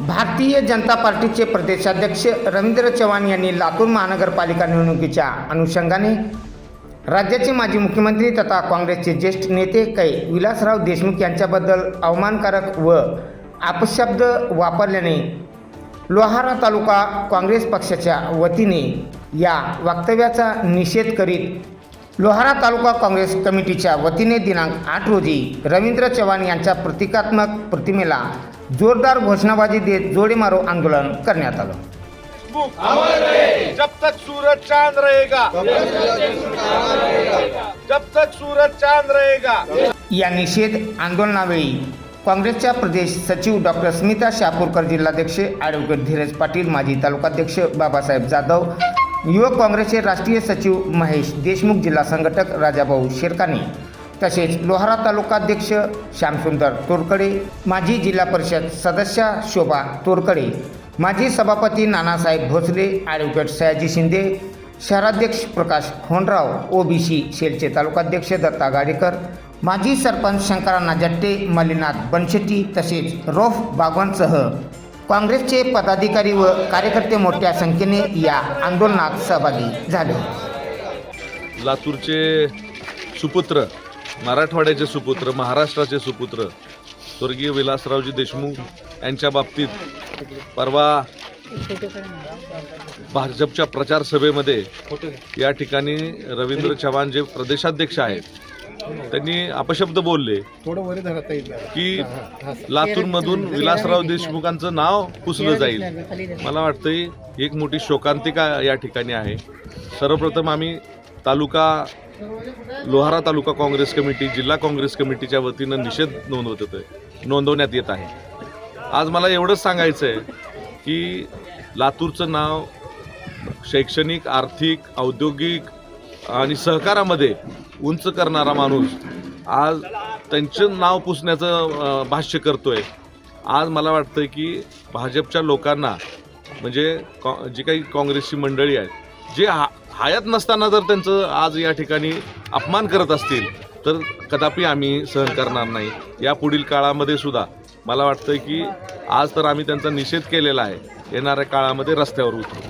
भारतीय जनता पार्टीचे प्रदेशाध्यक्ष रवींद्र चव्हाण यांनी लातूर महानगरपालिका निवडणुकीच्या अनुषंगाने राज्याचे माजी मुख्यमंत्री तथा काँग्रेसचे ज्येष्ठ नेते कै विलासराव देशमुख यांच्याबद्दल अवमानकारक व अपशब्द वापरल्याने लोहारा तालुका काँग्रेस पक्षाच्या वतीने या वक्तव्याचा निषेध करीत लोहारा तालुका काँग्रेस कमिटीच्या वतीने दिनांक आठ रोजी रवींद्र चव्हाण यांच्या प्रतिकात्मक प्रतिमेला जोरदार घोषणाबाजी देत जोडे मारो आंदोलन करण्यात आलं. जब तक सूरज चांद रहेगा। जब तक सूरज चांद रहेगा। या निषेध आंदोलनावेळी काँग्रेसच्या प्रदेश सचिव डॉक्टर स्मिता शापूरकर जिल्हाध्यक्ष ॲडव्होकेट धीरज पाटील माजी तालुकाध्यक्ष बाबासाहेब जाधव युवक काँग्रेसचे राष्ट्रीय सचिव महेश देशमुख जिल्हा संघटक राजाभाऊ शेरकाने तसेच लोहारा तालुकाध्यक्ष श्यामसुंदर तोरकडे माजी जिल्हा परिषद सदस्या शोभा तोरकडे माजी सभापती नानासाहेब भोसले ॲडव्होकेट सयाजी शिंदे शहराध्यक्ष प्रकाश खोंडराव ओबीसी सेलचे तालुकाध्यक्ष दत्ता गाडेकर माजी सरपंच शंकरांना जट्टे मल्लीनाथ बनशेट्टी तसेच रौफ बागवानसह काँग्रेसचे पदाधिकारी व कार्यकर्ते मोठ्या संख्येने या आंदोलनात सहभागी झाले. लातूरचे सुपुत्र मराठवाड्याचे सुपुत्र महाराष्ट्राचे सुपुत्र स्वर्गीय विलासरावजी देशमुख यांच्या बाबतीत परवा भाजपच्या प्रचार सभेमध्ये या ठिकाणी रवींद्र चव्हाण जे प्रदेशाध्यक्ष आहेत त्यांनी अपशब्द बोलले. की लातूरमधून विलासराव देशमुखांचं नाव पुसलं जाईल. मला वाटतं ही एक मोठी शोकांतिका या ठिकाणी आहे. सर्वप्रथम आम्ही तालुका लोहारा तालुका काँग्रेस कमिटी जिल्हा काँग्रेस कमिटीच्या वतीनं निषेध नोंदवत होते नोंदवण्यात येत आहे. आज मला एवढंच सांगायचं आहे की लातूरचं नाव शैक्षणिक आर्थिक औद्योगिक आणि सहकारामध्ये उंच करणारा माणूस आज त्यांचं नाव पुसण्याचं भाष्य करतोय. आज मला वाटतं की भाजपच्या लोकांना म्हणजे कॉ जी काही काँग्रेसची मंडळी आहेत जे हा हयात नसताना जर त्यांचं आज या ठिकाणी अपमान करत असतील तर कदापि आम्ही सहन करणार नाही. या पुढील काळामध्ये सुद्धा मला वाटतं की आज तर आम्ही त्यांचा निषेध केलेला आहे येणाऱ्या काळामध्ये रस्त्यावर उतरू.